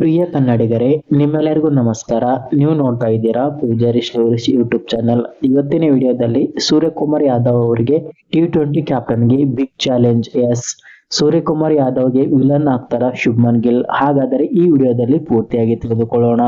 ಪ್ರಿಯ ಕನ್ನಡಿಗರೇ, ನಿಮ್ಮೆಲ್ಲರಿಗೂ ನಮಸ್ಕಾರ. ನೀವು ನೋಡ್ತಾ ಇದ್ದೀರಾ ಪೂಜಾರಿ ಸ್ಟೋರೀಸ್ ಯೂಟ್ಯೂಬ್ ಚಾನಲ್. ಇವತ್ತಿನ ವಿಡಿಯೋದಲ್ಲಿ ಸೂರ್ಯಕುಮಾರ್ ಯಾದವ್ ಅವರಿಗೆ ಟಿ ಟ್ವೆಂಟಿ ಕ್ಯಾಪ್ಟನ್ಗೆ ಬಿಗ್ ಚಾಲೆಂಜ್ ಎಸ್ ಸೂರ್ಯಕುಮಾರ್ ಯಾದವ್ಗೆ ವಿಲನ್ ಆಗ್ತಾರ ಶುಭ್ಮನ್ ಗಿಲ್. ಹಾಗಾದರೆ ಈ ವಿಡಿಯೋದಲ್ಲಿ ಪೂರ್ತಿಯಾಗಿ ತಿಳಿದುಕೊಳ್ಳೋಣ.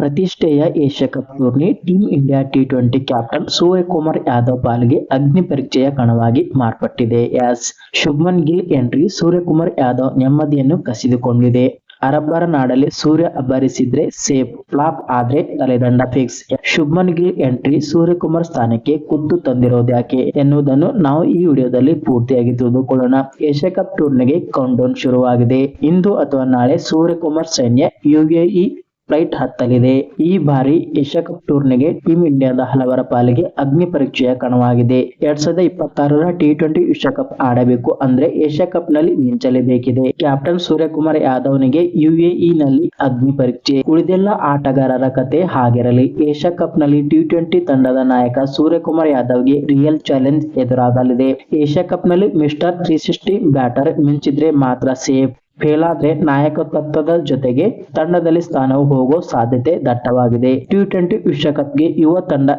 ಪ್ರತಿಷ್ಠೆಯ Asia cup tourney team India T twenty captain Suryakumar Yadav ಪಾಲ್ಗೆ ಅಗ್ನಿ ಪರೀಕ್ಷೆಯ ಕಣವಾಗಿ ಮಾರ್ಪಟ್ಟಿದೆ. ಎಸ್ ಶುಭ್ಮನ್ ಗಿಲ್ ಎಂಟ್ರಿ ಸೂರ್ಯಕುಮಾರ್ ಯಾದವ್ ನೆಮ್ಮದಿಯನ್ನು ಕಸಿದುಕೊಂಡಿದೆ. ಅರಬ್ಬರ ನಾಡಲ್ಲಿ ಸೂರ್ಯ ಅಬ್ಬರಿಸಿದ್ರೆ ಸೇಫ್ ಫ್ಲಾಪ್ ಆದ್ರೆ ತಲೆದಂಡ ಫಿಕ್ಸ್. ಶುಭ್ಮನ್ ಗಿಲ್ ಎಂಟ್ರಿ, ಸೂರ್ಯಕುಮಾರ್ ಸ್ಥಾನಕ್ಕೆ ಕುದ್ದು ತಂದಿರೋದ್ಯಾಕೆ ಎನ್ನುವುದನ್ನು ನಾವು ಈ ವಿಡಿಯೋದಲ್ಲಿ ಪೂರ್ತಿಯಾಗಿ ತಿಳಿದುಕೊಳ್ಳೋಣ. ಏಷ್ಯಾ ಕಪ್ ಟೂರ್ನಿಗೆ ಕೌಂಟ್ ಡೌನ್ ಶುರುವಾಗಿದೆ. ಇಂದು ಅಥವಾ ನಾಳೆ ಸೂರ್ಯಕುಮಾರ್ ಸೈನ್ಯ ಯುಎಇ ಫ್ಲೈಟ್ ಹತ್ತಲಿದೆ. ಈ ಬಾರಿ ಏಷ್ಯಾ ಕಪ್ ಟೂರ್ನಿಗೆ ಟೀಂ ಇಂಡಿಯಾದ ಹಲವರ ಪಾಲಿಗೆ ಅಗ್ನಿ ಪರೀಕ್ಷೆಯ ಕಣವಾಗಿದೆ. ಎರಡ್ ಸಾವಿರದ ಇಪ್ಪತ್ತಾರರ ಟಿ ಟ್ವೆಂಟಿ ವಿಶ್ವಕಪ್ ಆಡಬೇಕು ಅಂದ್ರೆ ಏಷ್ಯಾ ಕಪ್ನಲ್ಲಿ ಮಿಂಚಲೇಬೇಕಿದೆ. ಕ್ಯಾಪ್ಟನ್ ಸೂರ್ಯಕುಮಾರ್ ಯಾದವ್ನಿಗೆ ಯುಎಇ ನಲ್ಲಿ ಅಗ್ನಿ ಪರೀಕ್ಷೆ. ಉಳಿದೆಲ್ಲ ಆಟಗಾರರ ಕತೆ ಹಾಗಿರಲಿ. ಏಷ್ಯಾ ಕಪ್ನಲ್ಲಿ ಟಿ ಟ್ವೆಂಟಿ ತಂಡದ ನಾಯಕ ಸೂರ್ಯಕುಮಾರ್ ಯಾದವ್ಗೆ ರಿಯಲ್ ಚಾಲೆಂಜ್ ಎದುರಾಗಲಿದೆ. ಏಷ್ಯಾ ಕಪ್ನಲ್ಲಿ ಮಿಸ್ಟರ್ ತ್ರೀ ಸಿಕ್ಸ್ಟಿ ಬ್ಯಾಟರ್ ಮಿಂಚಿದ್ರೆ ಮಾತ್ರ ಸೇಫ್. ಫೇಲ್ ಆದ್ರೆ ನಾಯಕತ್ವದ ಜೊತೆಗೆ ತಂಡದಲ್ಲಿ ಸ್ಥಾನವು ಹೋಗೋ ಸಾಧ್ಯತೆ ದಟ್ಟವಾಗಿದೆ. ಟಿ ಟ್ವೆಂಟಿ ವಿಶ್ವಕಪ್ಗೆ ಯುವ ತಂಡ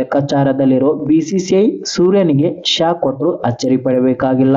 ಲೆಕ್ಕಾಚಾರದಲ್ಲಿರೋ ಬಿಸಿಸಿಐ ಸೂರ್ಯನಿಗೆ ಶಾಕ್ ಕೊಟ್ಟರು ಅಚ್ಚರಿ ಪಡಬೇಕಾಗಿಲ್ಲ.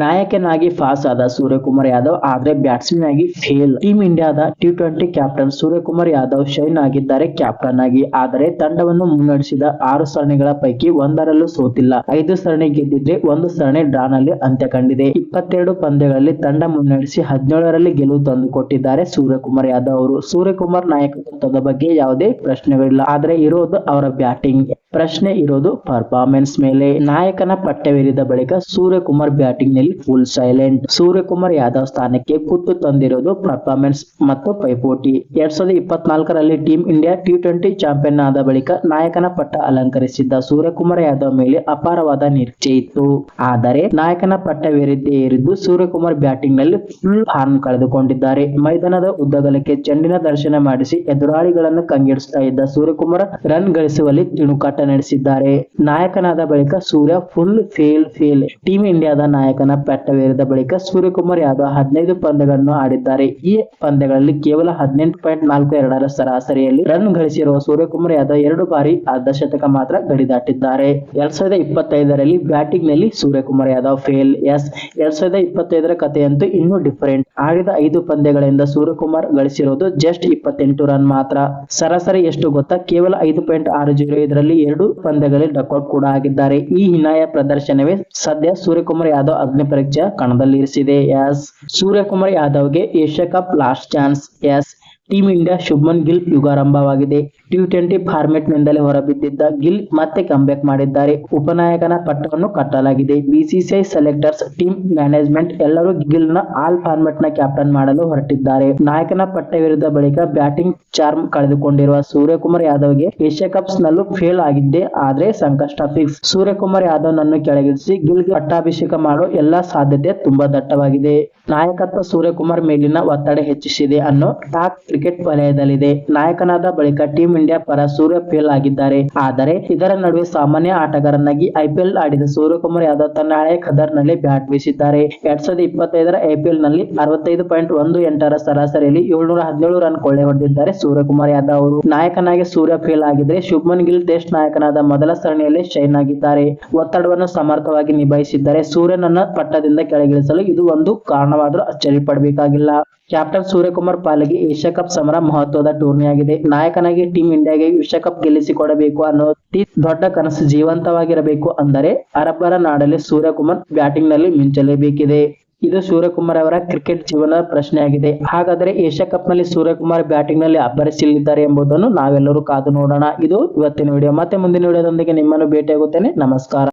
ನಾಯಕನಾಗಿ ಪಾಸ್ ಆದ ಸೂರ್ಯಕುಮಾರ್ ಯಾದವ್, ಆದ್ರೆ ಬ್ಯಾಟ್ಸ್ಮನ್ ಆಗಿ ಫೇಲ್ ಟೀಮ್ ಇಂಡಿಯಾದ T twenty captain Suryakumar Yadav shine ಆಗಿದ್ದಾರೆ ಕ್ಯಾಪ್ಟನ್ ಆಗಿ. ಆದರೆ ತಂಡವನ್ನು ಮುನ್ನಡೆಸಿದ ಆರು ಸರಣಿಗಳ ಪೈಕಿ ಒಂದರಲ್ಲೂ ಸೋತಿಲ್ಲ. ಐದು ಸರಣಿ ಗೆದ್ದಿದ್ರೆ ಒಂದು ಸರಣಿ ಡ್ರಾ ನಲ್ಲಿ ಅಂತ್ಯ ಕಂಡಿದೆ. ಇಪ್ಪತ್ತೆರಡು ಪಂದ್ಯಗಳಲ್ಲಿ ತಂಡ ಮುನ್ನಡೆಸಿ ಹದಿನೇಳರಲ್ಲಿ ಗೆಲುವು ತಂದುಕೊಟ್ಟಿದ್ದಾರೆ ಸೂರ್ಯಕುಮಾರ್ ಯಾದವ್ ಅವರು. ಸೂರ್ಯಕುಮಾರ್ ನಾಯಕತ್ವದ ಬಗ್ಗೆ ಯಾವುದೇ ಪ್ರಶ್ನೆಗಳಿಲ್ಲ. ಆದರೆ ಇರೋದು ಅವರ ಬ್ಯಾಟಿಂಗ್ ಪ್ರಶ್ನೆ ಇರೋದು ಪರ್ಫಾರ್ಮೆನ್ಸ್ ಮೇಲೆ. ನಾಯಕನ ಪಟ್ಟವೇರಿದ ಬಳಿಕ ಸೂರ್ಯಕುಮಾರ್ ಬ್ಯಾಟಿಂಗ್ನಲ್ಲಿ ಫುಲ್ ಸೈಲೆಂಟ್ ಸೂರ್ಯಕುಮಾರ್ ಯಾದವ್ ಸ್ಥಾನಕ್ಕೆ ಕುತ್ತು ತಂದಿರೋದು ಪರ್ಫಾರ್ಮೆನ್ಸ್ ಮತ್ತು ಪೈಪೋಟಿ. ಎರಡ್ ಸಾವಿರದ ಇಪ್ಪತ್ನಾಲ್ಕರಲ್ಲಿ team India T twenty champion ಆದ ಬಳಿಕ ನಾಯಕನ ಪಟ್ಟ ಅಲಂಕರಿಸಿದ್ದ ಸೂರ್ಯಕುಮಾರ್ ಯಾದವ್ ಮೇಲೆ ಅಪಾರವಾದ ನಿರೀಕ್ಷೆ ಇತ್ತು. ಆದರೆ ನಾಯಕನ ಪಟ್ಟವೇರಿದ್ದೇ ಏರಿದ್ದು ಸೂರ್ಯಕುಮಾರ್ ಬ್ಯಾಟಿಂಗ್ನಲ್ಲಿ ಫುಲ್ ಫಾರ್ಮ್ ಕಳೆದುಕೊಂಡಿದ್ದಾರೆ. ಮೈದಾನದ ಉದ್ದಗಲಕ್ಕೆ ಚೆಂಡಿನ ದರ್ಶನ ಮಾಡಿಸಿ ಎದುರಾಳಿಗಳನ್ನು ಕಂಗೆಡಿಸ್ತಾ ಇದ್ದ ಸೂರ್ಯಕುಮಾರ್ ರನ್ ಗಳಿಸುವಲ್ಲಿ ತಿಣುಕಾಟ ನಡೆಸಿದ್ದಾರೆ. ನಾಯಕನಾದ ಬಳಿಕ Surya full fail fail team ಇಂಡಿಯಾದ ನಾಯಕನ ಪಟ್ಟವೇರಿದ ಬಳಿಕ ಸೂರ್ಯಕುಮಾರ್ ಯಾದವ್ ಹದಿನೈದು ಪಂದ್ಯಗಳನ್ನು ಆಡಿದ್ದಾರೆ. ಈ ಪಂದ್ಯಗಳಲ್ಲಿ ಕೇವಲ ಹದಿನೆಂಟು ಪಾಯಿಂಟ್ ನಾಲ್ಕು ಎರಡರ ಸರಾಸರಿಯಲ್ಲಿ ರನ್ ಗಳಿಸಿರುವ ಸೂರ್ಯಕುಮಾರ್ ಯಾದವ್ ಎರಡು ಬಾರಿ ಅರ್ಧಶತಕ ಮಾತ್ರ ಗಡಿ ದಾಟಿದ್ದಾರೆ ಎರಡ್ ಸಾವಿರದ ಇಪ್ಪತ್ತೈದರಲ್ಲಿ ಬ್ಯಾಟಿಂಗ್ನಲ್ಲಿ ಸೂರ್ಯಕುಮಾರ್ ಯಾದವ್ ಫೇಲ್ ಎಸ್, ಎರಡ್ ಸಾವಿರದ ಇಪ್ಪತ್ತೈದರ ಕಥೆಯಂತೂ ಇನ್ನೂ ಡಿಫರೆಂಟ್ ಆಡಿದ ಐದು ಪಂದ್ಯಗಳಿಂದ ಸೂರ್ಯಕುಮಾರ್ ಗಳಿಸಿರೋದು ಜಸ್ಟ್ ಇಪ್ಪತ್ತೆಂಟು ರನ್ ಮಾತ್ರ. ಸರಾಸರಿ ಎಷ್ಟು ಗೊತ್ತಾ? ಕೇವಲ ಐದು ಪಾಯಿಂಟ್ ಆರು ಜೀರೋ ಇದರಲ್ಲಿ ಎರಡು ಪಂದ್ಯಗಳಲ್ಲಿ ಡಕೌಟ್ ಕೂಡ ಆಗಿದ್ದಾರೆ. ಈ ಹಿನಾಯ ಪ್ರದರ್ಶನವೇ ಸದ್ಯ ಸೂರ್ಯಕುಮಾರ್ ಯಾದವ್ ಅಗ್ನಿ ಪರೀಕ್ಷೆ ಕಣದಲ್ಲಿರಿಸಿದೆ. Yes. Suryakumar ಯಾದವ್ಗೆ Asia cup last chance yes. Team India Shubman Gill ಯುಗಾರಂಭವಾಗಿದೆ. T twenty format ನಿಂದಲೇ ಹೊರಬಿದ್ದಿದ್ದ ಗಿಲ್ ಮತ್ತೆ ಕಂಬ್ಯಾಕ್ ಮಾಡಿದ್ದಾರೆ. ಉಪನಾಯಕನ ಪಟ್ಟವನ್ನು ಕಟ್ಟಲಾಗಿದೆ. ಬಿಸಿಸಿಐ ಸೆಲೆಕ್ಟರ್ಸ್ ಟೀಮ್ ಮ್ಯಾನೇಜ್ಮೆಂಟ್ ಎಲ್ಲರೂ ಗಿಲ್ನ ಆಲ್ ಫಾರ್ಮೆಟ್ನ ಕ್ಯಾಪ್ಟನ್ ಮಾಡಲು ಹೊರಟಿದ್ದಾರೆ. ನಾಯಕನ ಪಟ್ಟ ವಿರುದ್ಧ ಬಳಿಕ ಬ್ಯಾಟಿಂಗ್ ಚಾರ್ಮ್ ಕಳೆದುಕೊಂಡಿರುವ ಸೂರ್ಯಕುಮಾರ್ ಯಾದವ್ಗೆ ಏಷ್ಯಾ ಕಪ್ಸ್ ನಲ್ಲೂ ಫೇಲ್ ಆಗಿದ್ದೆ ಆದ್ರೆ ಸಂಕಷ್ಟ ಫಿಕ್ಸ್ ಸೂರ್ಯಕುಮಾರ್ ಯಾದವ್ ನನ್ನು ಕೆಳಗಿಳಿಸಿ ಗಿಲ್ ಪಟ್ಟಾಭಿಷೇಕ ಮಾಡೋ ಎಲ್ಲಾ ಸಾಧ್ಯತೆ ತುಂಬಾ ದಟ್ಟವಾಗಿದೆ. ನಾಯಕತ್ವ ಸೂರ್ಯಕುಮಾರ್ ಮೇಲಿನ ಒತ್ತಡ ಹೆಚ್ಚಿಸಿದೆ ಅನ್ನೋ ಟಾಕ್ ಕ್ರಿಕೆಟ್ ವಲಯದಲ್ಲಿದೆ. ನಾಯಕನಾದ ಬಳಿಕ ಟೀಂ ಇಂಡಿಯಾ ಪರ ಸೂರ್ಯ ಫೇಲ್ ಆಗಿದ್ದಾರೆ. ಆದರೆ ಇದರ ನಡುವೆ ಸಾಮಾನ್ಯ ಆಟಗಾರನಾಗಿ ಐಪಿಎಲ್ ಆಡಿದ ಸೂರ್ಯಕುಮಾರ್ ಯಾದವ್ ತನ್ನ ಹಳೆಯ ಖದರ್ನಲ್ಲಿ ಬ್ಯಾಟ್ ಬೀಸಿದ್ದಾರೆ. ಎರಡ್ ಸಾವಿರದ ಇಪ್ಪತ್ತೈದರ ಐಪಿಎಲ್ನಲ್ಲಿ ಅರವತ್ತೈದು ಪಾಯಿಂಟ್ ಒಂದು ಎಂಟರ ಸರಾಸರಿಯಲ್ಲಿ ಏಳ್ನೂರ ಹದಿನೇಳು ರನ್ ಕೊಳ್ಳೆ ಹೊಡೆದಿದ್ದಾರೆ ಸೂರ್ಯಕುಮಾರ್ ಯಾದವ್ ಅವರು. ನಾಯಕನಾಗಿ ಸೂರ್ಯ ಫೇಲ್ ಆಗಿದ್ರೆ ಶುಭ್ಮನ್ ಗಿಲ್ ಟೆಸ್ಟ್ ನಾಯಕನಾದ ಮೊದಲ ಸರಣಿಯಲ್ಲಿ ಶೈನ್ ಆಗಿದ್ದಾರೆ. ಒತ್ತಡವನ್ನು ಸಮರ್ಥವಾಗಿ ನಿಭಾಯಿಸಿದ್ದಾರೆ ಸೂರ್ಯನನ್ನ ಪಟ್ಟದಿಂದ ಕೆಳಗಿಳಿಸಲು ಇದು ಒಂದು ಕಾರಣವಾದರೂ ಅಚ್ಚರಿ ಪಡಬೇಕಾಗಿಲ್ಲ. ಕ್ಯಾಪ್ಟನ್ ಸೂರ್ಯಕುಮಾರ್ ಪಾಲಿಗೆ ಏಷ್ಯಾ ಸಮರ ಮಹತ್ವದ ಟೂರ್ನಿಯಾಗಿದೆ ನಾಯಕನಾಗಿ ಟೀಂ ಇಂಡಿಯಾಗೆ ವಿಶ್ವಕಪ್ ಗೆಲ್ಲಿಸಿಕೊಡಬೇಕು ಅನ್ನೋ ದೊಡ್ಡ ಕನಸು ಜೀವಂತವಾಗಿರಬೇಕು ಅಂದರೆ ಅರಬ್ಬರ ನಾಡಲ್ಲಿ ಸೂರ್ಯಕುಮಾರ್ ಬ್ಯಾಟಿಂಗ್ನಲ್ಲಿ ಮಿಂಚಲೇಬೇಕಿದೆ. ಇದು ಸೂರ್ಯಕುಮಾರ್ ಅವರ ಕ್ರಿಕೆಟ್ ಜೀವನ ಪ್ರಶ್ನೆಯಾಗಿದೆ ಹಾಗಾದರೆ ಏಷ್ಯಾ ಕಪ್ನಲ್ಲಿ ಸೂರ್ಯಕುಮಾರ್ ಬ್ಯಾಟಿಂಗ್ನಲ್ಲಿ ಅಬ್ಬರಿಸಲಿದ್ದಾರೆ ಎಂಬುದನ್ನು ನಾವೆಲ್ಲರೂ ಕಾದು ನೋಡೋಣ. ಇದು ಇವತ್ತಿನ ವಿಡಿಯೋ ಮತ್ತೆ ಮುಂದಿನ ವಿಡಿಯೋದೊಂದಿಗೆ ನಿಮ್ಮನ್ನು ಭೇಟಿಯಾಗುತ್ತೇನೆ. ನಮಸ್ಕಾರ.